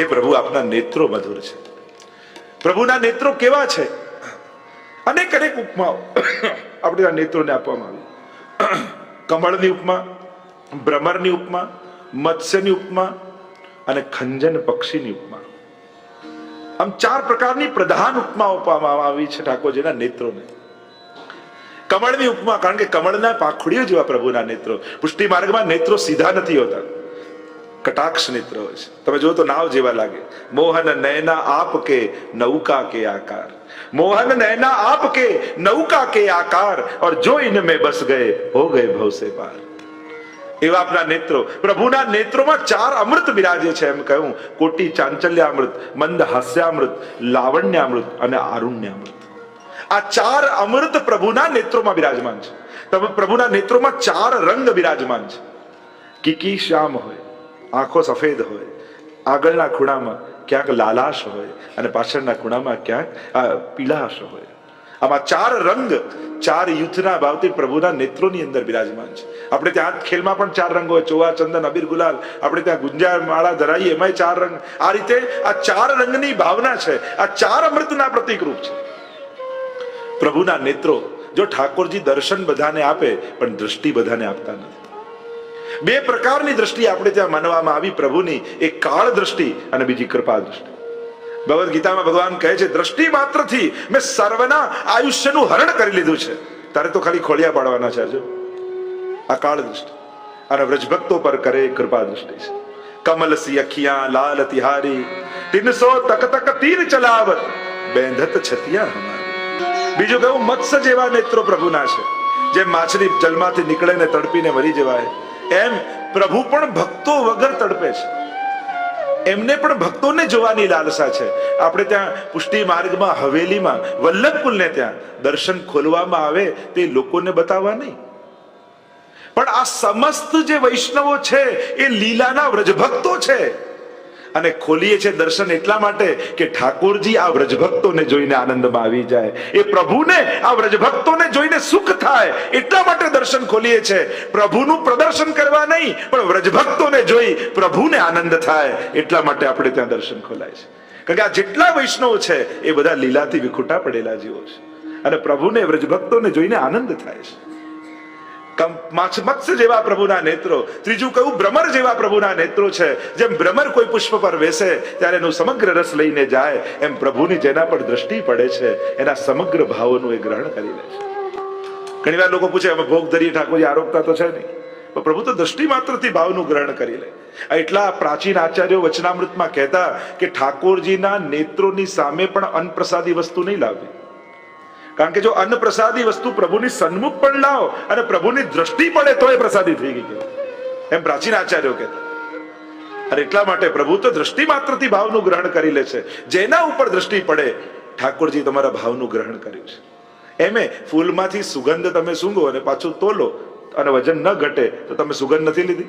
હે પ્રભુ, આપના નેત્રો મધુર છે. પ્રભુના નેત્રો કેવા છે? અનેક અનેક ઉપમાઓ આપણે આ નેત્રોને આપવામાં આવી. કમળની ઉપમા ભ્રમરની ઉપમા, મત્સ્યની ઉપમા અને ખંજન પક્ષીની ઉપમા. આમ ચાર પ્રકારની પ્રધાન ઉપમા આપવામાં આવી છે ઠાકોરજીના નેત્રોને. કમળની ઉપમા, કારણ કે કમળના પાંખડીઓ જેવા પ્રભુના નેત્રો. પુષ્ટિ માર્ગમાં નેત્રો સીધા નથી હોતા. કટાક્ષ નેત્ર હોય છે. તમે જો તો નાવ જેવા લાગે. મોહન નયના આપ કે નૌકા કે આકાર. મોહન નયના આપ કે નૌકા કે આકાર. ઓર જો ઇનમે બસ ગયે, હો ગયે ભવ પાર. એવા આપના નેત્રો. પ્રભુના નેત્રોમાં ચાર અમૃત બિરાજે છે એમ કહ્યું કોટી ચાંચલ્ય અમૃત મંદ હાસ્યામૃત, લાવણ્યામૃત અને આરુણ્ય અમૃત આ ચાર અમૃત પ્રભુના નેત્રોમાં બિરાજમાન છે. પ્રભુના નેત્રોમાં ચાર રંગ બિરાજમાન છે. કિકી શ્યામ હોય. આંખો સફેદ હોય, આગળના ખૂણામાં ક્યાંક લાલાશ હોય અને પાછળના ખૂણામાં ક્યાંક પીળાશ હોય. આમાં ચાર રંગ, ચાર યુથના ભાવથી પ્રભુના નેત્રોની અંદર બિરાજમાન છે. આપણે ત્યાં ખેલમાં પણ ચાર રંગ હોય. ચોવા, ચંદન, અબીર, ગુલાલ. આપણે ત્યાં ગુંજા, માળા ધરાઈએ એમાંય ચાર રંગ. આ રીતે આ ચાર રંગની ભાવના છે. આ ચાર અમૃતના પ્રતિકરૂપ છે. પ્રભુના નેત્રો જો ઠાકોરજી દર્શન બધાને આપે, પણ દ્રષ્ટિ બધાને આપતા નથી. બે પ્રકારની દ્રષ્ટિ આપણે ત્યાં માનવામાં આવી. પ્રભુની એક કાળ દ્રષ્ટિ અને બીજી કૃપા દ્રષ્ટિ. ભગવદ્ ગીતામાં ભગવાન કહે છે, દ્રષ્ટિ માત્રથી મેં સર્વના આયુષ્યનું હરણ કરી લીધું છે. તારે તો ખાલી ખોળિયા પાડવાના છે આ કાળ દ્રષ્ટિ. અને વ્રજભક્તો પર કરે કૃપા દ્રષ્ટિ છે. કમલ સી અખિયા, લાલ તિહારી, તીનસો તક તક તીર ચલાવત, બેંધત છતિયા બીજું કહું, મત્સ્ય જેવા નેત્રો પ્રભુના છે. જે માછલી જલમાંથી નીકળે ને તડપીને મરી જવાય. એમ પ્રભુ પણ ભક્તો વગર તડપે છે. એમને પણ ભક્તોને જોવાની લાલસા છે. આપણે ત્યાં પુષ્ટિ માર્ગમાં, હવેલીમાં, વલ્લભકુલને ત્યાં દર્શન ખોલવામાં આવે તે લોકોને બતાવવા નહીં. પણ આ સમસ્ત જે વૈષ્ણવો છે, એ લીલાના વ્રજભક્તો છે. અને ખોલીએ છીએ દર્શન એટલા માટે કે ઠાકોરજી આ વ્રજભક્તોને જોઈને આનંદમાં આવી જાય. એ પ્રભુને આ વ્રજભક્તોને જોઈને સુખ થાય એટલા માટે દર્શન ખોલીએ છે. પ્રભુનું પ્રદર્શન કરવા નહીં, પણ વ્રજભક્તોને જોઈ પ્રભુને આનંદ થાય એટલા માટે આપણે ત્યાં દર્શન ખોલાય છે. કારણ કે આ જેટલા વૈષ્ણવ છે, એ બધા લીલાથી વિખુટા પડેલા જીવો છે. અને પ્રભુને, વ્રજભક્તોને જોઈને આનંદ થાય છે. મત્સ્ય જેવા પ્રભુના નેત્રો. ત્રીજું કહ્યું, ભ્રમર જેવા પ્રભુના નેત્રો છે. જેમ ભ્રમર કોઈ પુષ્પ પર બેસે ત્યારે એનું સમગ્ર રસ લઈને જાય. એમ પ્રભુની જેના પર દ્રષ્ટિ પડે છે, એના સમગ્ર ભાવોનું એ ગ્રહણ કરી લે છે. ઘણી લોકો પૂછે, અમે ભોગ ધરીએ ઠાકોરજી આરોપતા તો છે નહીં? પણ પ્રભુ તો દ્રષ્ટિ માત્રથી ભાવનું ગ્રહણ કરી લે. એટલા પ્રાચીન આચાર્યો વચનામૃતમાં કહેતા કે ઠાકોરજીના નેત્રોની સામે પણ અન્નપ્રસાદી વસ્તુ નહીં લાવવી. કારણ કે જો અન્ન પ્રસાદી વસ્તુ પ્રભુની સન્મુખ પણ લાવો અને પ્રભુની દ્રષ્ટિ પડે તો એ પ્રસાદી થઈ ગઈ એમ પ્રાચીન આચાર્યો કહેતા. અને એટલા માટે પ્રભુ તો દ્રષ્ટિ માત્રથી ભાવનું ગ્રહણ કરી લે છે. જેના ઉપર દ્રષ્ટિ પડે, ઠાકોરજી તમારા ભાવનું ગ્રહણ કર્યું છે. એમે ફૂલમાંથી સુગંધ તમે સૂંઘો અને પાછું તોલો અને વજન ન ઘટે તો તમે સુગંધ નથી લીધી?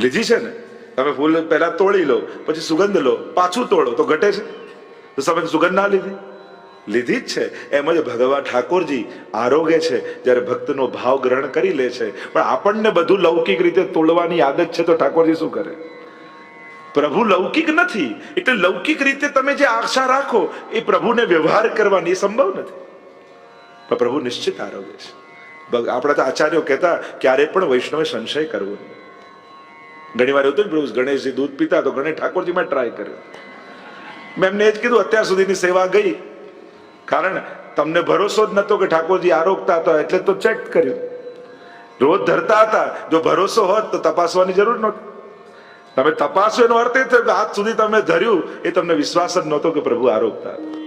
લીધી છે ને? તમે ફૂલ પહેલા તોડી લો, પછી સુગંધ લો, પાછું તોડો તો ઘટે છે? તો તમે સુગંધ ના લીધી? લીધી જ છે. એમ જ ભગવાન ઠાકોરજી આરોગ્ય છે, જ્યારે ભક્તનો ભાવ ગ્રહણ કરી લે છે. પણ આપણને બધું લૌકિક રીતે તોડવાની આદત છે તો ઠાકોરજી શું કરે? પ્રભુ લૌકિક નથી, એટલે લૌકિક રીતે તમે જે આશા રાખો, એ પ્રભુને વ્યવહાર કરવાની સંભવ નથી. પણ પ્રભુ નિશ્ચિત આરોગ્ય છે. આપણા તો આચાર્યો કહેતા, ક્યારે પણ વૈષ્ણવે સંશય કરવો નહીં. ઘણી વાર હતું ને પ્રભુ, ગણેશજી દૂધ પીતા તો ગણેશ ઠાકોરજીમાં ટ્રાય કર્યો. મેં એમને એ જ કીધું, અત્યાર સુધીની સેવા ગઈ. કારણ તમને ભરોસો જ નતો કે ઠાકોરજી આરોગતા હતા, એટલે તો ચેક કર્યું. રોજ ધરતા હતા, જો ભરોસો હોત તો તપાસવાની જરૂર નહોતી. તમે તપાસો એનો અર્થ એ થયો કે આજ સુધી તમે ધર્યું, એ તમને વિશ્વાસ જ નહોતો કે પ્રભુ આરોગતા હતા.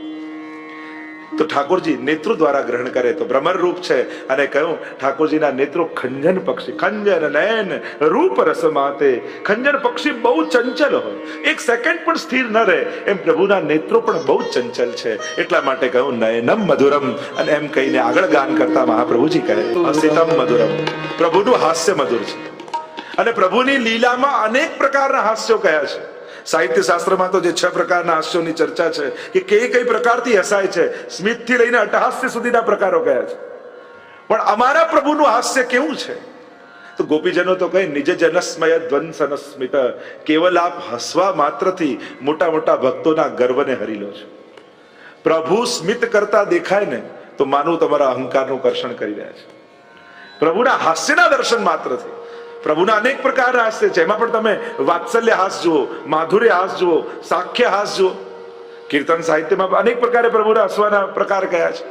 તો ઠાકોરજી નેત્રો દ્વારા ગ્રહણ કરે તો ભ્રમર રૂપ છે. અને કહ્યું, ઠાકોરજીના નેત્રો ખંજન પક્ષી, ખંજન નયન રૂપ રસ માતે. ખંજન પક્ષી બહુ ચંચલ હોય. એક સેકન્ડ પણ સ્થિર ન રહે. એમ પ્રભુના નેત્રો પણ બહુ ચંચલ છે. એટલા માટે કહ્યું, નયનમ મધુરમ. અને એમ કહીને આગળ ગાન કરતા મહાપ્રભુજી કહે, હસિતમ મધુરમ. પ્રભુનું હાસ્ય મધુર છે. અને પ્રભુની લીલામાં અનેક પ્રકારના હાસ્યો કયા છે. સાહિત્ય શાસ્ત્રમાં તો જે છ પ્રકારના હાસ્યોની ચર્ચા છે કે કઈ કઈ પ્રકારથી હસાય છે, સ્મિતથી લઈને અટહાસ્ય સુધીના પ્રકારો કયા છે. પણ અમારા પ્રભુનું હાસ્ય કેવું છે? તો ગોપીજનો તો કહે, નિજ જનસ્મય ધ્વંસન સ્મિત કેવલ આપ હસવા માત્રથી મોટા મોટા ભક્તોના ગર્વને હરી લો છો. પ્રભુ સ્મિત કરતા દેખાય ને, તો માનું તમારા અહંકારનું કર્ષણ કરી રહ્યા છે. પ્રભુના હાસ્યના દર્શન માત્રથી. પ્રભુના અનેક પ્રકારના હાસ્ય છે. એમાં પણ તમે વાત્સલ્ય હાસ જુઓ, માધુર્ય હાસ જુઓ, સાખ્ય હાસ જુઓ. કીર્તન સાહિત્યમાં અનેક પ્રકારે પ્રભુના હસવાના પ્રકાર કયા છે.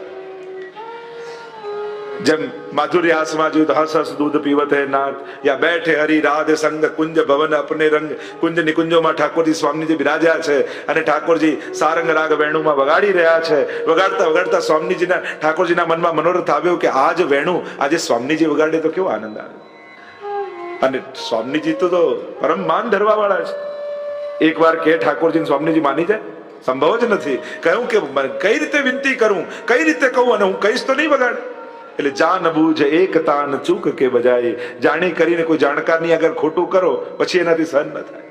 જેમ માધુર્ય હાસમાં જોયું તો હસ હસ દૂધ પીવત હે નાથ, યા બેઠે હરી રાધે સંગ કુંજ ભવન અપને રંગ. કુંજ નિકુંજોમાં ઠાકોરજી સ્વામીજી બિરાજ્યા છે અને ઠાકોરજી સારંગ રાગ વેણુમાં વગાડી રહ્યા છે. વગાડતા વગાડતા સ્વામીજીના, ઠાકોરજીના મનમાં મનોરથ આવ્યો કે આ વેણુ આજે સ્વામીજી વગાડે તો કેવો આનંદ આવે. અને સ્વામીજી તો પરમ માન ધરવા વાળા છે. એકવાર કે ઠાકોરજી સ્વામીજી માની જાય, સંભવ જ નથી. કહ્યું કે કઈ રીતે વિનંતી કરું? કઈ રીતે કહું અને હું કહીશ તો નહીં બગાડ? એટલે જાન બૂજ એક તાન ચૂક કે બજાય. જાણી કરીને કોઈ જાણકારની અગર ખોટું કરો, પછી એનાથી સહન ન થાય.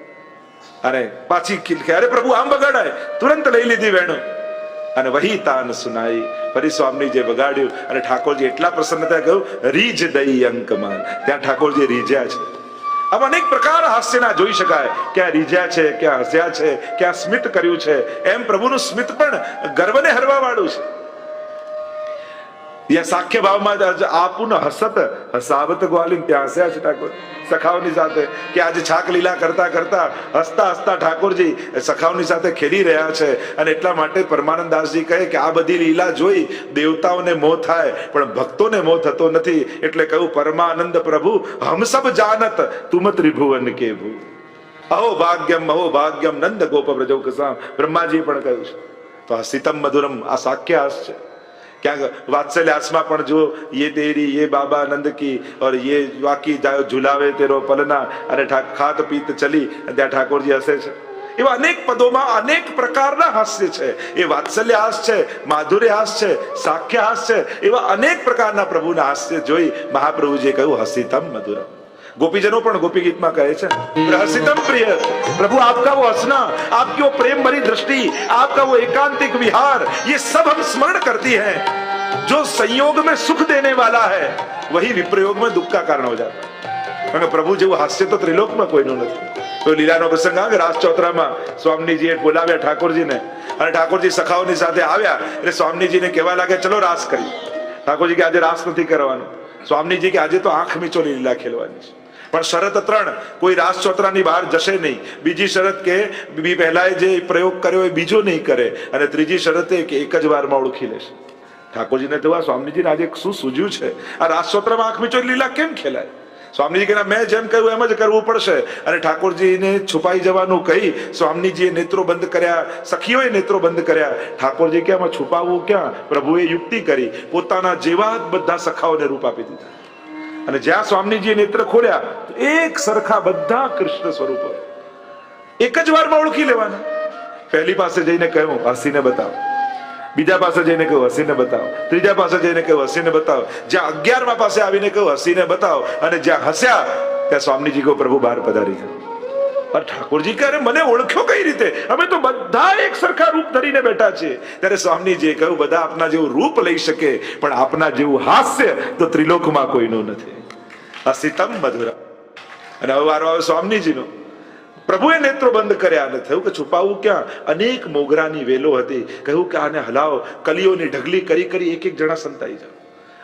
અને પાછી અરે પ્રભુ આમ બગાડાય? તુરંત લઈ લીધી વેણુ. અને વહી તાન સુનાઈ. ફરી સ્વામી જે વગાડ્યું અને ઠાકોરજી એટલા પ્રસન્ન થયા, કહ્યું, રીજ દઈ અંકમાન ત્યાં ઠાકોરજી રીજ્યા છે. આમ અનેક પ્રકાર હાસ્યના જોઈ શકાય. ક્યાં રીજ્યા છે, ક્યાં હસ્યા છે, ક્યાં સ્મિત કર્યું છે. એમ પ્રભુનું સ્મિત પણ ગર્વને હરવા વાળું છે. ત્યાં સાખ્ય ભાવમાં જ આપું ને હસત હસાવત ગ્વાલિન ત્યાં હસ્યા છે ઠાકોર સખાઓની સાથે કે આજે છાક લીલા કરતા કરતા હસતા હસતા ઠાકોરજી સખાઓની સાથે ખેલી રહ્યા છે અને એટલા માટે પરમાનંદ દાસજી કહે કે આ બધી લીલા જોઈ દેવતાઓને મોહ થાય પણ ભક્તોને મોહ થતો નથી એટલે કહ્યું પરમાનંદ પ્રભુ હમ સબ જાનત તુમ ત્રિભુવન કે ભુ અહો ભાગ્યમ અહો ભાગ્યમ નંદ ગોપ વ્રજૌ કસામ બ્રહ્માજી પણ કહ્યું છે તો આ સીતમ મધુરમ આ હાસ છે ક્યાંક વાત્સલ્ય આસમાં પણ જો યે તેરી, યે બાબા નંદ કી, ઓર યે વાકી ઝુલાવે તેરો પલના, અને ખાત પીત ચલી ત્યાં ઠાકોરજી હસે છે. એવા અનેક પદોમાં અનેક પ્રકારના હાસ્ય છે. એ વાત્સલ્ય હાસ છે, માધુર્ય હાસ છે, સાખ્ય હાસ છે, એવા અનેક પ્રકારના પ્રભુના હાસ્ય જોઈ મહાપ્રભુજીએ કહ્યું, હસીતમ મધુરમ. गोपीजनों પણ गोपी गीत में कहे छे हसितम प्रिय प्रभु आपका वो हंसना आपकी वो प्रेम भरी दृष्टि आपका वो एकांतिक विहार ये सब हम स्मरण करती हैं जो संयोग में सुख देने वाला है वही विप्रयोग में दुख का कारण हो जाता है કારણ કે પ્રભુ જેવું હાસ્ય તો ત્રિલોકમાં કોઈનું નથી તો લીલાનો પ્રસંગ આવે રાસ ચોતરામાં સ્વામીજીએ બોલાવ્યા ઠાકોરજીને અને ઠાકોરજી સખાઓની સાથે આવ્યા એટલે સ્વામીજીને કહેવા લાગે ચલો રાસ કરી ઠાકોરજી કે આજે રાસ નથી કરવાનો સ્વામીજી કે આજે તો આંખ મીચોલી લીલા ખેલવાની છે પણ શરત ત્રણ, કોઈ રાજસોતરાની બહાર જશે નહીં. બીજી શરત કે, બી પહેલા જે પ્રયોગ કર્યો એ બીજો નહીં કરે. અને ત્રીજી શરત એ કે એક જ વારમાં ઓળખી લેશે. ઠાકોરજીને આ સ્વામીજીને આજે શું સૂજ્યું છે? આ રાસ ચોતરામાં આંખ મીચોલી લીલા કેમ ખેલાય? સ્વામીજી કહેના, મેં જેમ કહ્યું એમ જ કરવું પડશે. અને ઠાકોરજીને છુપાઈ જવાનું કહી સ્વામીજીએ નેત્રો બંધ કર્યા, સખીઓએ નેત્રો બંધ કર્યા. ઠાકોરજી કે, આમાં છુપાવવું ક્યાં? પ્રભુએ યુક્તિ કરી. પોતાના જેવા જ બધા સખાઓને રૂપ આપી દીધા. અને જ્યાં સ્વામીજીએ નેત્ર ખોલ્યા એક સરખા બધા કૃષ્ણ સ્વરૂપો. એક જ વારમાં ઓળખી લેવાના. પહેલી પાસે જઈને કહ્યું, હસીને બતાવો. બીજા પાસે જઈને કહ્યું, હસીને બતાવો. ત્રીજા પાસે જઈને કહ્યું, હસીને બતાવો. જ્યાં અગિયારમા પાસે આવીને કહ્યું, હસીને બતાવો. અને જ્યાં હસ્યા, ત્યાં સ્વામીજી કહો પ્રભુ બહાર પધારી જાઓ પણ ઠાકોરજી ક્યારે "અરે મને ઓળખ્યો કઈ રીતે? અમે તો બધા એક સરખા રૂપ ધરીને બેઠા છીએ. ત્યારે સ્વામીજીએ કહ્યું, બધા આપના જેવું રૂપ લઈ શકે, પણ આપના જેવું હાસ્ય તો ત્રિલોકમાં કોઈનું નથી. અસિતમ મધુરા. અને હવે વારો આવે સ્વામીજીનો. પ્રભુએ નેત્રો બંધ કર્યા અને થયું કે છુપાવવું ક્યાં? અનેક મોગરાની વેલો હતી. કહ્યું કે, આને હલાવો. કલીઓની ઢગલી કરી કરી એક એક જણા સંતાઈ જાઓ.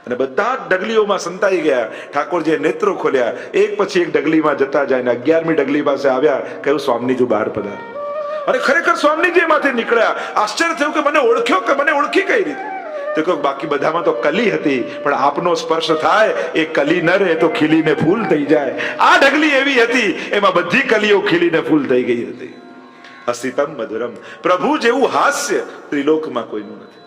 અને બધા જ ડગલીઓમાં સંતાઈ ગયા. ઠાકોરજીએ નેત્રો ખોલ્યા. એક પછી એક ડગલીમાં જતા જાય ને અગિયારમી ડગલી પાસે આવ્યા, કહ્યું, સ્વામીજી બહાર પધાર. અને ખરેખર સ્વામીજી એમાંથી નીકળ્યા. આશ્ચર્ય થયું કે મને ઓળખ્યો કે મને ઓળખી કઈ રીતે? તો કહ્યું, બાકી બધામાં તો કલી હતી, પણ આપનો સ્પર્શ થાય, એ કલી ન રહે તો ખીલીને ફૂલ થઈ જાય. આ ઢગલી એવી હતી, એમાં બધી કલીઓ ખીલીને ફૂલ થઈ ગઈ હતી. અસિતમ મધુરમ. પ્રભુ જેવું હાસ્ય ત્રિલોકમાં કોઈનું નથી.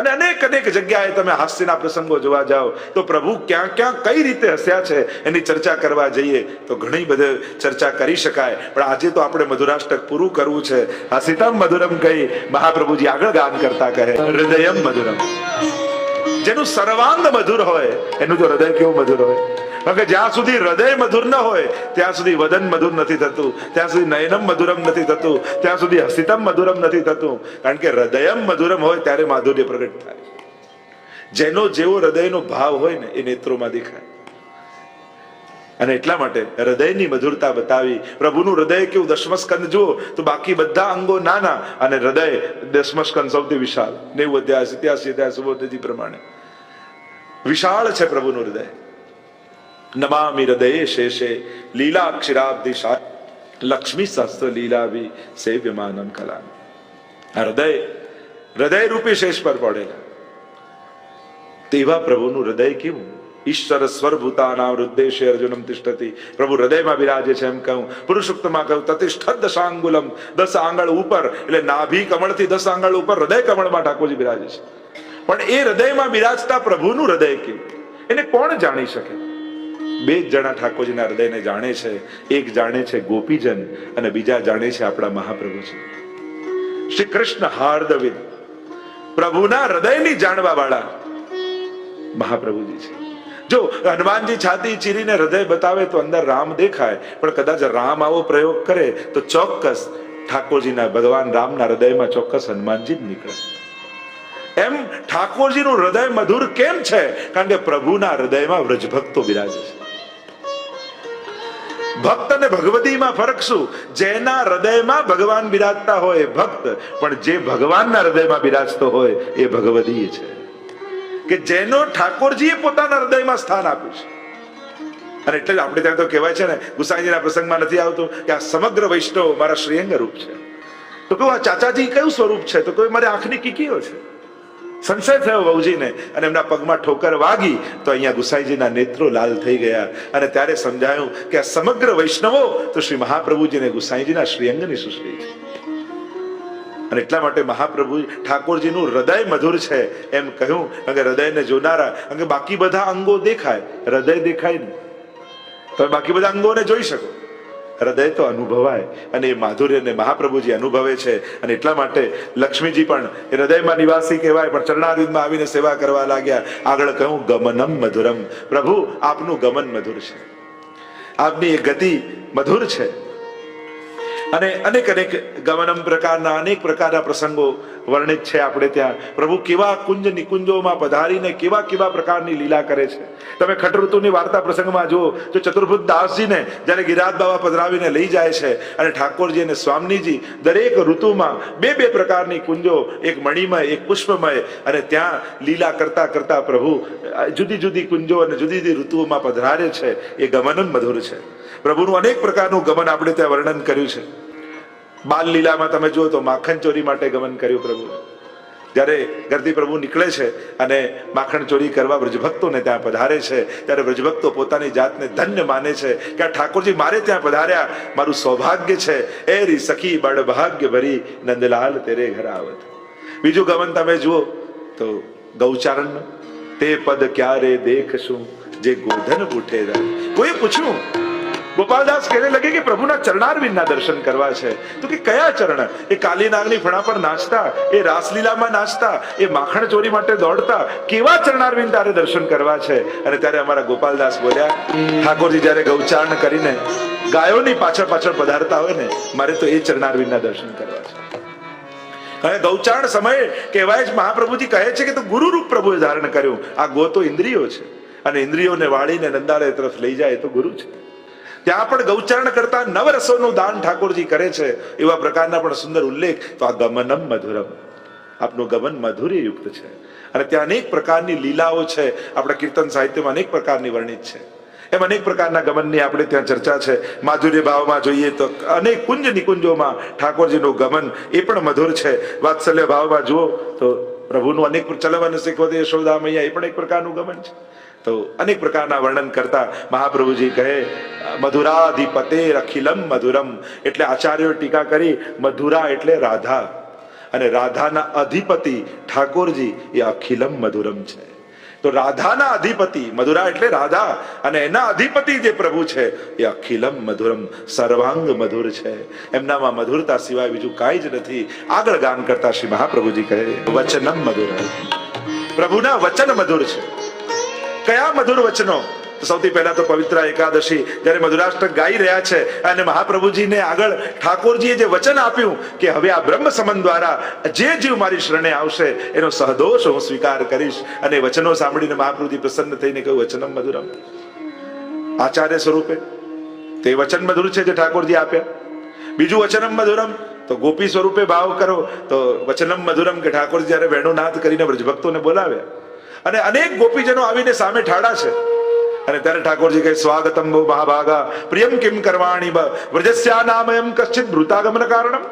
અને અનેક અનેક જગ્યાએ તમે હાસ્યના પ્રસંગો જોવા જાઓ, તો પ્રભુ ક્યાં ક્યાં કઈ રીતે હસ્યા છે એની ચર્ચા કરવા જઈએ, તો ઘણી બધી ચર્ચા કરી શકાય. પણ આજે તો આપણે મધુરાષ્ટક પૂરું કરવું છે. હસિતમ મધુરમ કહી મહાપ્રભુજી આગળ ગાન કરતા કહે. હૃદયમ મધુરમ. જેનું સર્વાંગ મધુર હોય, એનું જો હૃદય કેવું મધુર હોય? કારણ કે જ્યાં સુધી હૃદય મધુર ન હોય, ત્યાં સુધી વદન મધુર નથી થતું. ત્યાં સુધી નયનમ મધુરમ નથી થતું. ત્યાં સુધી હસિતમ મધુરમ નથી થતું. કારણ કે હૃદયમ મધુરમ હોય ત્યારે માધુર્ય પ્રગટ થાય. જેનો જેવો હૃદયનો ભાવ હોય ને, એ નેત્રોમાં દેખાય. અને એટલા માટે હૃદયની મધુરતા બતાવી, પ્રભુનું હૃદય કેવું દશમસ્કંદ જુઓ, તો બાકી બધા અંગો નાના અને હૃદય દશમસ્કંદ સૌથી વિશાળ. નેવું અધ્યાસ ઇતિહાસ પ્રમાણે. વિશાળ છે પ્રભુનું હૃદય. નમામિ હૃદયે શેષે લીલા અક્ષરાબ્ધિ લક્ષ્મી સહસ્ત્ર લીલાવી સેવ્યમાનમ કલા હૃદય હૃદય રૂપી શેષ પર પડેલા તેવા પ્રભુનું હૃદય કેવું ઈશ્વર સ્વરભૂતાના હૃદયશે અર્જુનમ તિષ્ઠતિ પ્રભુ હૃદયમાં બિરાજે છે એમ કહું પુરુષોક્તમાં કહું તતિષ્ઠ દશાંગુલમ દસ આંગળ ઉપર એટલે નાભી કમળથી દસ આંગળ ઉપર હૃદય કમળમાં ઠાકોરજી બિરાજે છે. પણ એ હૃદયમાં બિરાજતા પ્રભુનું હૃદય કેવું એને કોણ જાણી શકે? બે જ જણા ઠાકોરજીના હૃદયને જાણે છે. એક જાણે છે ગોપીજન અને બીજા જાણે છે આપણા મહાપ્રભુજી શ્રી કૃષ્ણ હાર્દવિદ, પ્રભુના હૃદયની જાણવા વાળા મહાપ્રભુજી છે. જો હનુમાનજી છાતી ચીરીને હૃદય બતાવે તો અંદર રામ દેખાય, પણ કદાચ રામ આવો પ્રયોગ કરે તો ચોક્કસ ઠાકોરજીના ભગવાન રામના હૃદયમાં ચોક્કસ હનુમાનજી જ નીકળે. એમ ઠાકોરજીનું હૃદય મધુર કેમ છે? કારણ કે પ્રભુના હૃદયમાં વ્રજભક્તો બિરાજે છે. ભક્ત અને ભગવતીમાં ફરક શું જેના હૃદયમાં ભગવાન બિરાજતા હોય ભક્ત, પણ જે ભગવાનના હૃદયમાં બિરાજતો હોય એ ભગવતી છે. કે જેનો ઠાકોરજીએ પોતાના હૃદયમાં સ્થાન આપ્યું છે. અને એટલે જ આપણે ત્યાં તો કહેવાય છે ને, ગુસાઈજીના પ્રસંગમાં નથી આવતું કે આ સમગ્ર વૈષ્ણવ મારા શ્રેયંગ રૂપ છે. તો કહું, આ ચાચાજી કયું સ્વરૂપ છે? તો કોઈ મારી આંખની કીકીઓ છે. સંશય થયો વહુજીને અને એમના પગમાં ઠોકર વાગી તો અહીંયા ગુસાઈજીના નેત્રો લાલ થઈ ગયા. અને ત્યારે સમજાયું કે આ સમગ્ર વૈષ્ણવો તો શ્રી મહાપ્રભુજી અને ગુસાઈજીના શ્રીઅંગની સૃષ્ટિ છે. અને એટલા માટે મહાપ્રભુ ઠાકોરજીનું હૃદય મધુર છે. એમ કહ્યું કે હૃદયને જોનારા અંગે બાકી બધા અંગો દેખાય, હૃદય દેખાય નહીં. તમે બાકી બધા અંગોને જોઈ શકો. હૃદય તો અનુભવાય અને એ માધુર્યને મહાપ્રભુજી અનુભવે છે અને એટલા માટે લક્ષ્મીજી પણ એ હૃદયમાં નિવાસી કહેવાય, પણ ચરણારવિંદમાં આવીને સેવા કરવા લાગ્યા. આગળ કહ્યું, ગમનમ મધુરમ. પ્રભુ, આપનું ગમન મધુર છે. આપની એ ગતિ મધુર છે. અને અનેક અનેક ગમનમ પ્રકારના અનેક પ્રકારના પ્રસંગો વર્ણિત છે આપણે ત્યાં. પ્રભુ કેવા કુંજ નિકુંજોમાં પધારીને કેવા કેવા પ્રકારની લીલા કરે છે. તમે ખટઋતુની વાર્તા પ્રસંગમાં જુઓ, તો ચતુર્ભુજ દાસજીને જ્યારે ગિરાજ બાબા પધરાવીને લઈ જાય છે અને ઠાકોરજી અને સ્વામીજી દરેક ઋતુમાં બે બે પ્રકારની કુંજો, એક મણિમય, એક પુષ્પમય, અને ત્યાં લીલા કરતા કરતા પ્રભુ જુદી જુદી કુંજો અને જુદી જુદી ઋતુઓમાં પધરારે છે. એ ગમનમ મધુર છે. પ્રભુનું અનેક પ્રકારનું ગમન આપણે ત્યાં વર્ણન કર્યું છે. બાલ લીલામાં તમે જુઓ તો માખણ ચોરી માટે ગમન કર્યું પ્રભુ. જ્યારે ગરદી પ્રભુ નીકળે છે અને માખણ ચોરી કરવા વ્રજભક્તોને ત્યાં પધારે છે, ત્યારે વ્રજભક્તો પોતાની જાતને ધન્ય માને છે કે આ ઠાકોરજી મારે ત્યાં પધાર્યા, મારું સૌભાગ્ય છે. એ રી સખી બળ ભાગ્ય ભરી નંદલાલ તેરે ઘર આવત. બીજું ગમન તમે જુઓ તો ગૌચારણ, તે પદ ક્યારે દેખશું? જે ગોધન ઉઠે કોઈ પૂછ્યું? ગોપાલદાસ કહેને લગે કે પ્રભુના ચરણારવિંદના દર્શન કરવા છે. તો કે કયા ચરણ? એ કાલી નાગની ફણા પર નાચતા, એ રાસલીલામાં નાચતા, એ માખણ ચોરી માટે દોડતા, કેવા ચરણારવિંદ તારે દર્શન કરવા છે? અને ત્યારે અમારા ગોપાલદાસ બોલ્યા, ઠાકોરજી, જ્યારે ગૌચારણ કરીને ગાયોની પાછળ પાછળ પધારતા હોય ને, મારે તો એ ચરણારવિંદના દર્શન કરવા છે. હવે ગૌચારણ સમયે કહેવાય જ મહાપ્રભુજી કહે છે કે તો ગુરુરૂપ પ્રભુએ ધારણ કર્યું. આ ગો તો ઇન્દ્રિયો છે. અને ઇન્દ્રિયોને વાળીને નંદાલય તરફ લઈ જાય તો ગુરુ છે. ત્યાં પણ ગૌચરણ કરતા નવરસોનું દાન ઠાકોરજી કરે છે. એવા પ્રકારના પણ સુંદર ઉલ્લેખ. તો આ ગમનમ મધુરમ. આપનું ગમન માધુર્યયુક્ત છે. અને ત્યાં અનેક પ્રકારની લીલાઓ છે. આપણા કીર્તન સાહિત્યમાં અનેક પ્રકારની વર્ણિત છે. એમ અનેક પ્રકારના ગમનની આપણે ત્યાં ચર્ચા છે. માધુર્ય ભાવમાં જોઈએ તો અનેક કુંજ નિકુંજોમાં ઠાકોરજીનું ગમન એ પણ મધુર છે. વાત્સલ્ય ભાવમાં જુઓ તો પ્રભુનું અનેક ચલવન શીખવતી યશોદા મૈયા એ પણ એક પ્રકારનું ગમન છે. તો અનેક પ્રકારના વર્ણન કરતા મહાપ્રભુજી કહે, મધુરાધિપતે અખિલમ મધુરમ. એટલે આચાર્યો ટીકા કરી, મધુરા એટલે રાધા. અને રાધાના અધિપતિ ઠાકોરજી, એ અખિલમ મધુરમ છે. તો રાધાના અધિપતિ, મધુરા એટલે રાધા, અને એના અધિપતિ જે પ્રભુ છે, એ અખિલમ મધુરમ, સર્વાંગ મધુર છે. એમનામાં મધુરતા સિવાય બીજું કાંઈ જ નથી. આગળ ગાન કરતા શ્રી મહાપ્રભુજી કહે, વચનમ મધુર પ્રભુના વચન મધુર છે. કયા મધુર વચનો? સૌથી પહેલા તો પવિત્ર એકાદશી, જ્યારે મધુરાષ્ટ્ર ગાઈ રહ્યા છે અને મહાપ્રભુજીને આગળ ઠાકોરજીએ જે વચન આપ્યું કે હવે આ બ્રહ્મ સંબંધ દ્વારા જે જીવ મારી શરણે આવશે, એનો સહદોષ હું સ્વીકાર કરીશ. અને વચનો સાંભળીને મહાપ્રભુજી પ્રસન્ન થઈને કહ્યું, વચનમ મધુરમ. આચાર્ય સ્વરૂપે તે વચન મધુર છે જે ઠાકોરજી આપ્યા. બીજું વચનમ મધુરમ, તો ગોપી સ્વરૂપે ભાવ કરો, તો વચનમ મધુરમ કે ઠાકોરજી જ્યારે વેણુનાથ કરીને વ્રજભક્તોને બોલાવ્યા. અને અનેક ગોપીજનો આવીને સામે ઠાડા છે. અને ત્યારે ઠાકોરજી કહે, સ્વાગતમ મહાભાગા, પ્રિયમ કિમ કરવાણી વ્રજસ્યા નામયમ કશ્ચિત ભૃતાગમન કારણમ.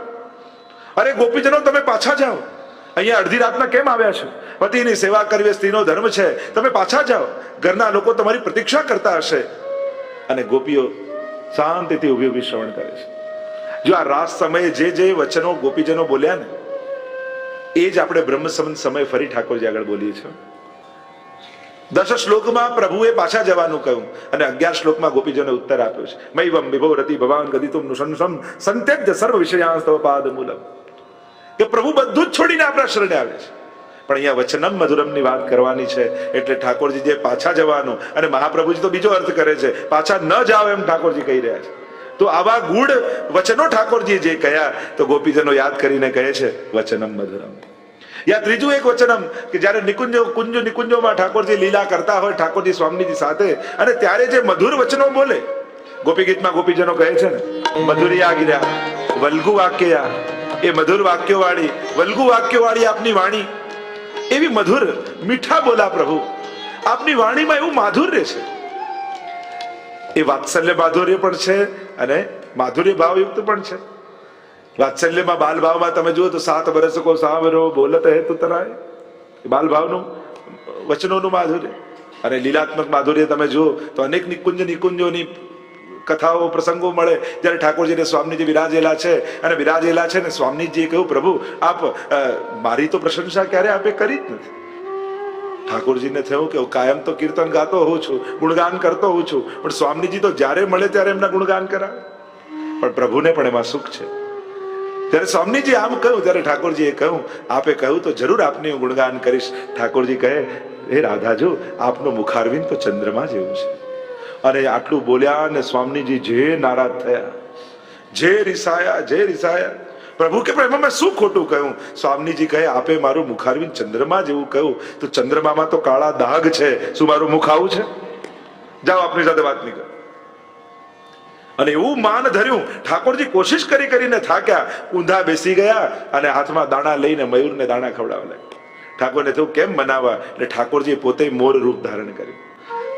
અરે ગોપીજનો, તમે પાછા જાઓ. અહીંયા અડધી રાતના કેમ આવ્યા છો? પતિની સેવા કરવી સ્ત્રીનો ધર્મ છે. તમે પાછા જાઓ. ઘરના લોકો તમારી પ્રતીક્ષા કરતા હશે. અને ગોપીઓ શાંતિથી ઊભી ઊભી શ્રવણ કરે છે. જો આ રાસ સમયે જે જે વચનો ગોપીજનો બોલ્યા ને, એ જ આપણે બ્રહ્મ સમય ફરી ઠાકોરજી આગળ બોલીએ છીએ. દસ શ્લોકમાં પ્રભુએ પાછા જવાનું કહ્યું અને અગિયાર શ્લોકમાં ગોપીજોને ઉત્તર આપ્યો છે. મૈવમ વિભવ રતિ ભવાન ગદિતુમ નુસંસમ સંત્યજ સર્વ વિષયાસ્તવ પાદ મૂલમ કે પ્રભુ બધું જ છોડીને આપણા શરણે આવે છે. પણ અહીંયા વચનમ મધુરમની વાત કરવાની છે એટલે ઠાકોરજી જે પાછા જવાનું અને મહાપ્રભુજી તો બીજો અર્થ કરે છે, પાછા ન જાઓ એમ ઠાકોરજી કહી રહ્યા છે. તો આવા ગુઢ વચનો ઠાકોરજી જે કહ્યા, તો ગોપીજનો યાદ કરીને કહે છે, વચનમ મધુરમ. યા ત્રીજું એક વચનમ કે જ્યારે નિકુંજો કુંજો નિકુંજોમાં ઠાકોરજી લીલા કરતા હોય ઠાકોરજી સ્વામીજી સાથે અને ત્યારે જે મધુર વચનો બોલે ગોપી ગીતમાં ગોપીજનો કહે છે ને મધુરિયા ગિર્યા વલ્ગુ વાક્યા એ મધુર વાક્યો વાળી વલ્ગુ વાક્યો વાળી આપની વાણી એવી મધુર મીઠા બોલા પ્રભુ આપની વાણીમાં એવું માધુર્ય છે એ વાત્સલ્ય માધુર્ય પણ છે અને માધુર્ય ભાવયુક્ત પણ છે વાત્સલ્યમાં બાલભાવમાં તમે જુઓ તો સાત વર્ષ કો સાવરો બોલત હે તું તરાય. બાલભાવનું વચનોનું માધુર્ય. અને લીલાત્મક માધુર્ય તમે જુઓ તો અનેક નિકુંજ નિકુંજોની કથાઓ, પ્રસંગો મળે. જ્યારે ઠાકોરજીને સ્વામીજી બિરાજેલા છે અને બિરાજેલા છે ને સ્વામીજીએ કહ્યું, પ્રભુ, આપ મારી તો પ્રશંસા ક્યારે આપે કરી જ નથી. ઠાકોરજીને થયું કે, હું કાયમ તો કીર્તન ગાતો હોઉં છું, ગુણગાન કરતો હોઉં છું. પણ સ્વામીજી તો જ્યારે મળે ત્યારે એમના ગુણગાન કરાવે. પણ પ્રભુને પણ એમાં સુખ છે. ત્યારે સ્વામીજી આમ કહ્યું, ત્યારે ઠાકોરજીએ કહ્યું, આપે કહ્યું તો જરૂર આપની હું ગુણગાન કરીશ. ઠાકોરજી કહે, હે રાધા જો આપનું મુખારવિંદ તો ચંદ્રમા જેવું છે. અને આટલું બોલ્યા અને સ્વામીજી જે નારાજ થયા, જે રિસાયા જે રિસાયા, પ્રભુ કે એમાં મેં શું ખોટું કહ્યું? સ્વામીજી કહે, આપે મારું મુખારવિંદ ચંદ્રમા જેવું કહ્યું. તો ચંદ્રમામાં તો કાળા દાગ છે. શું મારું મુખ આવું છે? જાઓ, આપની સાથે વાત નહીં કરો અને એવું માન ધર્યું. ઠાકોરજી કોશિશ કરી કરીને થાક્યા. ઊંધા બેસી ગયા અને હાથમાં દાણા લઈને મયુરને દાણા ખવડાવવા લાગ્યા. ઠાકોરને થયું, કેમ બનાવવા એટલે ઠાકોરજીએ પોતે મોર રૂપ ધારણ કર્યું.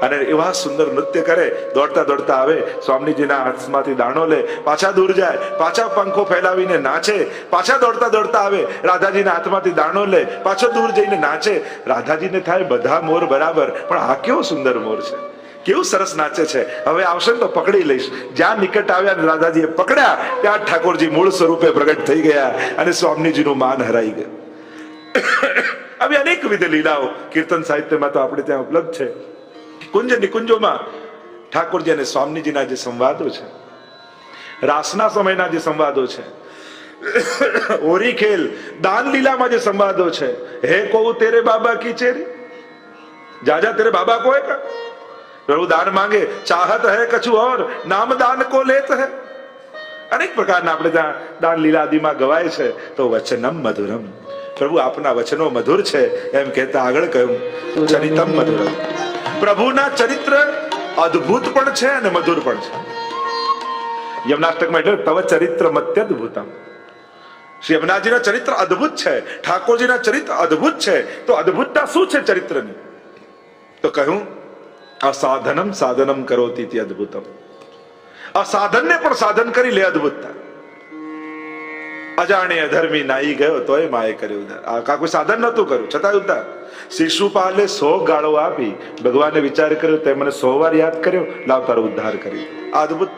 અને એવા સુંદર નૃત્ય કરે, દોડતા દોડતા આવે. સ્વામીજીના હાથમાંથી દાણો લે, પાછા દૂર જાય, પાછા પંખો ફેલાવીને નાચે, પાછા દોડતા દોડતા આવે. રાધાજીના હાથમાંથી દાણો લે, પાછો દૂર જઈને નાચે. રાધાજીને થાય બધા મોર બરાબર, પણ આ કેવો સુંદર મોર છે? કેવું સરસ નાચે છે? હવે આવશે ને તો પકડી લઈશ. જ્યાં નિકટ આવ્યા ને રાધાજીએ પકડ્યા, ત્યાં ઠાકોરજી મૂળ સ્વરૂપે પ્રગટ થઈ ગયા અને સ્વામીજીનું માન હરાઈ ગયું. આવી અનેકવિધ લીલાઓ કીર્તન સાહિત્યમાં તો આપણે ત્યાં ઉપલબ્ધ છે. કુંજ નિકુંજોમાં ઠાકોરજી અને સ્વામીજીના જે સંવાદો છે, રાસના સમયના જે સંવાદો છે હોરી ખેલ દાન લીલામાં જે સંવાદો છે, હે કહું તેરે બાબા કી ચેરી? જાજા, તેરે બાબા કો હે કા? પ્રભુ દાન માંગે, ચાહત હે કછું ઓર નામ દાન કો લેત હે. અનેક પ્રકારના આપણે ત્યાં દાન લીલાદીમાં ગવાય છે. તો વચનમ મધુરમ. પ્રભુ આપના વચનો મધુર છે, એમ કહેતા આગળ કહ્યું, ચરિતમ મધુરમ. પ્રભુના ચરિત્ર અદ્ભુત પણ છે અને મધુર પણ છે. યમનાષ્ટકમાં એટલે તવ ચરિત્ર મત્યદ્ભુતમ. શ્રી યમનાજીના ચરિત્ર અદ્ભુત છે, ઠાકોરજીના ચરિત્ર અદ્ભુત છે. તો અદ્ભુતતા શું છે ચરિત્રની? તો કહ્યું અસાધનમ સાધનમ કરોતી તે અદભુતમ. અસાધનને પણ સાધન કરી લે અદભુતતા. અજાણે અધર્મી નાઈ ગયો તોય માએ કર્યું ઉધાર આ કોઈ સાધન નતું કર્યું, છતાં ઉધાર શિશુપાલે સો ગાળો આપી, ભગવાને વિચાર કર્યો, તે મને સો વાર યાદ કર્યો લાવ તારો ઉદ્ધાર કર્યો. આ અદ્ભુત.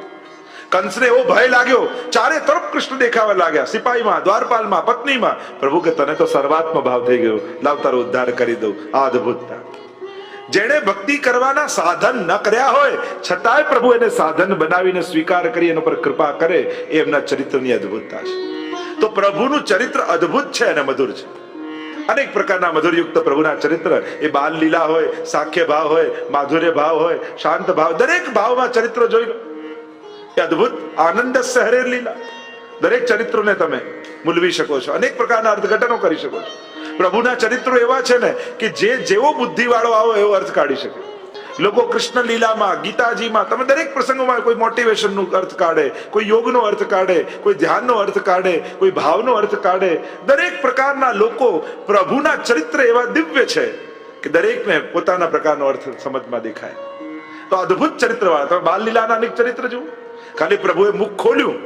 કંસને એવો ભય લાગ્યો, ચારે તરફ કૃષ્ણ દેખાવા લાગ્યા. સિપાહીમાં દ્વારપાલમાં, પત્નીમાં. પ્રભુ કે તને તો સર્વાત્મ ભાવ થઈ ગયો. લાવ તારો ઉદ્ધાર કરી દઉં. આ અદ્ભુતતા. જેણે ભક્તિ કરવાના સાધન ન કર્યા હોય, છતાંય પ્રભુ એને સાધન બનાવીને સ્વીકાર કરી, એના પર કૃપા કરે, એ એમના ચરિત્રની અદ્ભુતતા છે. તો પ્રભુનું ચરિત્ર અદ્ભુત છે અને મધુર છે. અનેક પ્રકારના મધુરયુક્ત પ્રભુના ચરિત્ર, એ બાલ લીલા હોય, સાખ્ય ભાવ હોય, માધુર્ય ભાવ હોય, શાંત ભાવ, દરેક ભાવમાં ચરિત્ર જોઈ લો. એ અદ્ભુત, આનંદ સહરેર લીલા. દરેક ચરિત્રોને તમે મૂલવી શકો છો. અનેક પ્રકારના અર્થઘટનો કરી શકો છો. પ્રભુના ચરિત્રો એવા છે ને કે જે જેવો બુદ્ધિવાળો આવો એવો અર્થ કાઢી શકે. લોકો કૃષ્ણ લીલામાં, ગીતાજીમાં, તમે દરેક પ્રસંગોમાં કોઈ મોટિવેશનનો અર્થ કાઢે, કોઈ યોગનો અર્થ કાઢે, કોઈ ધ્યાનનો અર્થ કાઢે, કોઈ ભાવનો અર્થ કાઢે. દરેક પ્રકારના લોકો પ્રભુના ચરિત્ર એવા દિવ્ય છે કે દરેકને પોતાના પ્રકારનો અર્થ સમજમાં દેખાય. તો અદ્ભુત ચરિત્ર વાળા તમે બાલ લીલાના અનેક ચરિત્ર જુઓ. ખાલી પ્રભુએ મુખ ખોલ્યું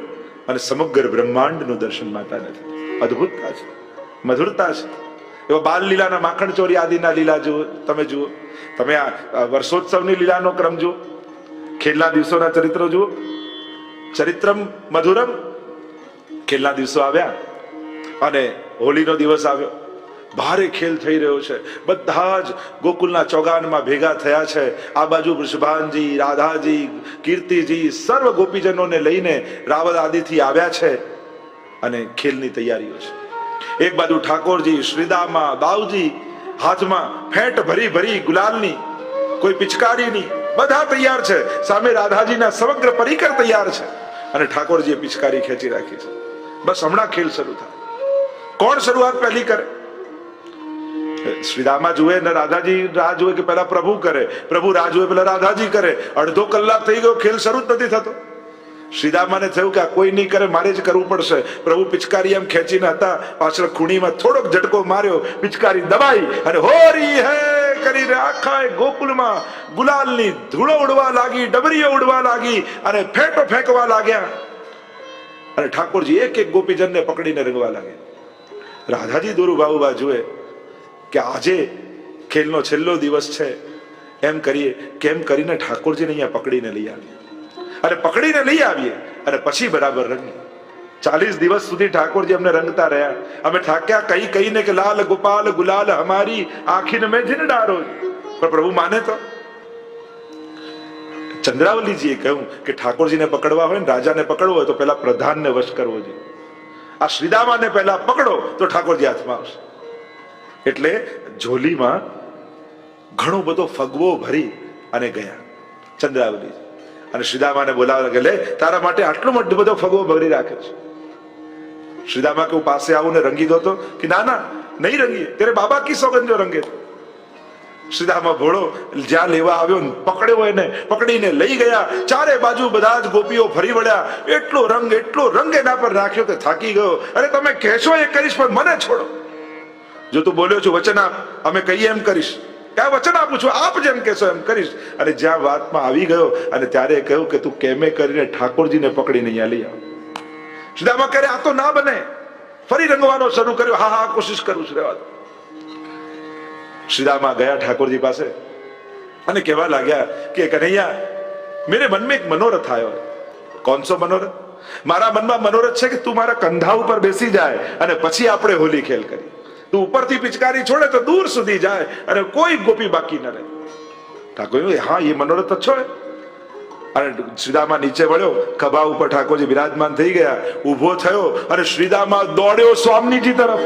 અને સમગ્ર બ્રહ્માંડનું દર્શન માતા નથી. અદ્ભુતતા છે, મધુરતા છે. એવા બાલ લીલાના માખણ ચોરી, આદિના લીલા જુઓ, તમે જુઓ. તમે આ વર્ષોત્સવની લીલાનો ક્રમ જુઓ. ખેલના દિવસોના ચરિત્રો જુઓ. ચરિત્રમ મધુરમ ખેલના દિવસો આવ્યા અને હોળીનો દિવસ આવ્યો. ભારે ખેલ થઈ રહ્યો છે. બધા જ ગોકુલના ચોગાનમાં ભેગા થયા છે. આ બાજુ વૃષભાનજી, રાધાજી, કીર્તિજી, સર્વ ગોપીજનોને લઈને રાવલ આદિથી આવ્યા છે અને ખેલની તૈયારીઓ છે. એક બાજુ ઠાકોરજી, શ્રીદામા દાઉજી હાથમાં ફેંટ ભરી ભરી ગુલાલની, કોઈ પિચકારીની, બધા તૈયાર છે. સામે રાધાજીના સમગ્ર પરિકર તૈયાર છે. અને ઠાકોરજીએ પિચકારી ખેંચી રાખી છે. બસ હમણાં ખેલ શરૂ થાય. કોણ શરૂઆત પહેલી કરે? શ્રીરામા જુએ ને રાધાજી રાહ જુએ કે પહેલા પ્રભુ કરે. પ્રભુ રાહ જુએ પેલા રાધાજી કરે. અડધો કલાક થઈ ગયો, ખેલ શરૂ જ નથી થતો. શ્રીદામાને થયું કે આ કોઈ નહીં કરે, મારે જ કરવું પડશે. પ્રભુ પિચકારી એમ ખેંચીને હતા. પાછળ ખૂણીમાં થોડોક ઝટકો માર્યો. પિચકારી દબાઈ અને હોરી હે કરીને આખા ગોકુલમાં ગુલાલની ધૂળો ઉડવા લાગી, ડબરીઓ ઉડવા લાગી અને ફેંટો ફેંકવા લાગ્યા. અને ઠાકોરજી એક એક ગોપીજનને પકડીને રંગવા લાગ્યા. રાધાજી દોરુબાબુબા જુએ કે આજે ખેલનો છેલ્લો દિવસ છે. એમ કરીએ, કેમ કરીને ઠાકોરજીને અહીંયા પકડીને લઈ આવીએ અને પકડીને લઈ આવીએ. અને પછી બરાબર રંગીએ ચાલીસ દિવસ સુધી ઠાકોરજી અમને રંગતા રહ્યા. અમે ઠાક્યા કઈ કહીને કે, લાલ ગોપાલ, ગુલાલ હમારી આખીને મેં જીને ડારો પણ પ્રભુ માને તો? ચંદ્રાવલીજીએ કહ્યું કે, ઠાકોરજીને પકડવા હોય ને, રાજાને પકડવો હોય તો પેલા પ્રધાનને વશ કરવો જોઈએ. આ શ્રીદામાને પહેલા પકડો તો ઠાકોરજી હાથમાં આવશે. એટલે ઝોલીમાં ઘણો બધો ફગવો ભરી અને ગયા ચંદ્રાવલી અને શ્રીદામાને બોલાવવા લાગે લે તારા માટે આટલો મોટો બધો ફગવો ભરી રાખે છે. શ્રીદામા કે હું પાસે આવું ને રંગી દો તો. કે, ના ના, નહીં રંગીએ. તેરે બાબા કી સોગંદ રંગે શ્રીદામા ભોળો, જ્યાં લેવા આવ્યો ને પકડ્યો એને, પકડીને લઈ ગયા. ચારે બાજુ બધા જ ગોપીઓ ફરી વળ્યા. એટલો રંગ એટલો રંગ એના પર રાખ્યો કે થાકી ગયો. અરે, તમે કહેશો એ કરીશ, પણ મને છોડો. જો તું બોલ્યો છું, વચન, અમે કહીએ એમ કરીશ. ક્યાં વચન આપું છું, આપ જેમ કહેશો એમ કરીશ. અને જ્યાં વાતમાં આવી ગયો અને ત્યારે કહ્યું કે તું કેમે કરીને ઠાકોરજીને પકડીને અહીંયા લઈ આવ. સુદામા કરે આ તો ના બને. ફરી રંગવાનો શરૂ કર્યો. હા હા, કોશિશ કરું છું, રહેવા શ્રીદામા ગયા ઠાકોરજી પાસે અને કહેવા લાગ્યા કે કનૈયા, મેરે મનમાં એક મનોરથ આવ્યો કોનસો મનોરથ? મારા મનમાં મનોરથ છે કે તું મારા કંધા ઉપર બેસી જાય અને પછી આપણે હોલી ખેલ કરી તું ઉપરથી પિચકારી છોડે તો દૂર સુધી જાય અને કોઈ ગોપી બાકી ન રહે. ઠાકોર હા, એ મનોરથ તો છો અને શ્રીદામા નીચે વળ્યો. ખભા ઉપર ઠાકોરજી બિરાજમાન થઈ ગયા. ઊભો થયો અને શ્રીદામા દોડ્યો સ્વામીજી તરફ.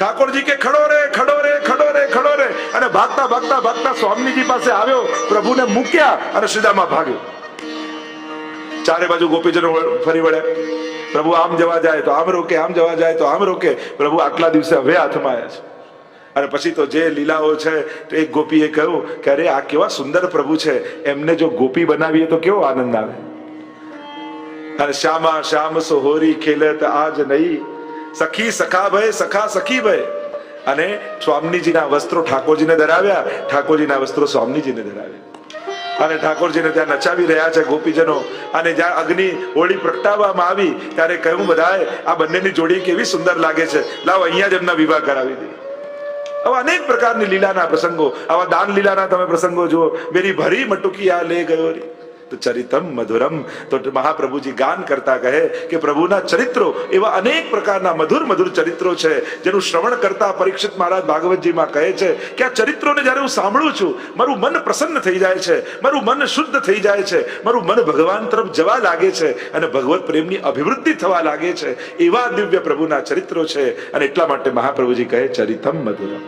ઠાકોરજી કે, ખડો રે ખડો રે ખડો રે ખડો રે. અને ભાગતા ભાગતા ભાગતા સ્વામીજી પાસે આવ્યો, પ્રભુને મૂક્યા અને શ્રીદામા ભાગ્યો. ચારે બાજુ ગોપીજનો ફરી વળ્યા. પ્રભુ આમ જવા જાય તો આમ રોકે, આમ જવા જાય તો આમ રોકે. પ્રભુ આટલા દિવસે હવે હાથમાં આવ્યા છે. અને પછી તો જે લીલાઓ છે, તો એક ગોપીએ કહ્યું કે અરે આ કેવા સુંદર પ્રભુ છે. એમને જો ગોપી બનાવીએ તો કેવો આનંદ આવે. અને શ્યામા, શ્યામ સોહોરી ખેલત આજ નહીં. સખી, સખા ભય, સખા, સખી ભય. અને સ્વામીજીના વસ્ત્રો ઠાકોરજીને ધરાવ્યા. ઠાકોરજીના વસ્ત્રો સ્વામીજીને ધરાવ્યા. અને ઠાકોરજીને ત્યાં નચાવી રહ્યા છે ગોપીજનો. અને જ્યાં અગ્નિ હોળી પ્રગટાવવામાં આવી, ત્યારે કહ્યું, બધાએ આ બંનેની જોડી કેવી સુંદર લાગે છે. લાવો અહીંયા જ એમના વિવાહ કરાવી દે આવા અનેક પ્રકારની લીલાના પ્રસંગો, આવા દાન લીલાના તમે પ્રસંગો જુઓ. મેરી ભરી મટુકી આ લે ગયો રે. ચરિતમ મધુરમ તો મહાપ્રભુજી ગાન કરતા કહે કે પ્રભુના ચરિત્રો એવા અનેક પ્રકારના મધુર મધુર ચરિત્રો છે જેનું શ્રવણ કરતા પરીક્ષિત મહારાજ ભાગવતજીમાં કહે છે કે આ ચરિત્રોને જ્યારે હું સાંભળું છું, મારું મન પ્રસન્ન થઈ જાય છે, મારું મન શુદ્ધ થઈ જાય છે, મારું મન ભગવાન તરફ જવા લાગે છે અને ભગવત પ્રેમની અભિવૃદ્ધિ થવા લાગે છે, એવા દિવ્ય પ્રભુના ચરિત્રો છે અને એટલા માટે મહાપ્રભુજી કહે, ચરિતમ મધુરમ.